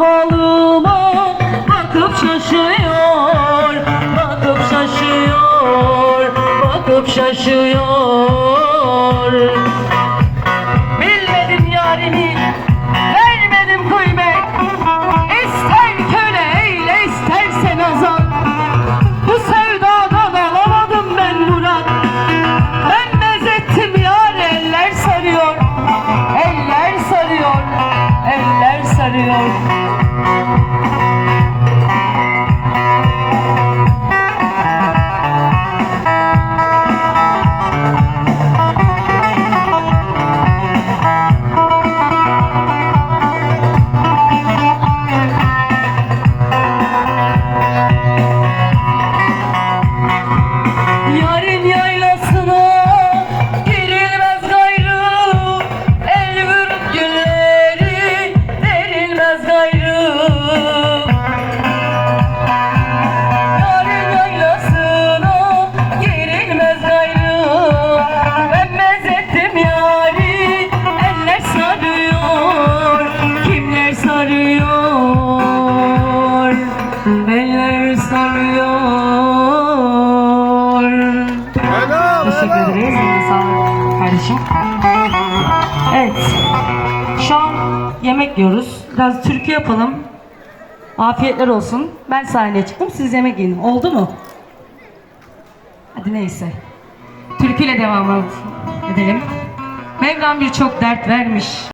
halıma bakıp şaşıyor Bakıp şaşıyor, bakıp şaşıyor. Bilmedim yarimi Teşekkür ederiz. Eline sağlık kardeşim. Evet. Şu an yemek yiyoruz. Biraz türkü yapalım. Afiyetler olsun. Ben sahneye çıktım. Siz yemek yiyin. Oldu mu? Hadi neyse. Türküyle devam edelim. Mevlam birçok dert vermiş.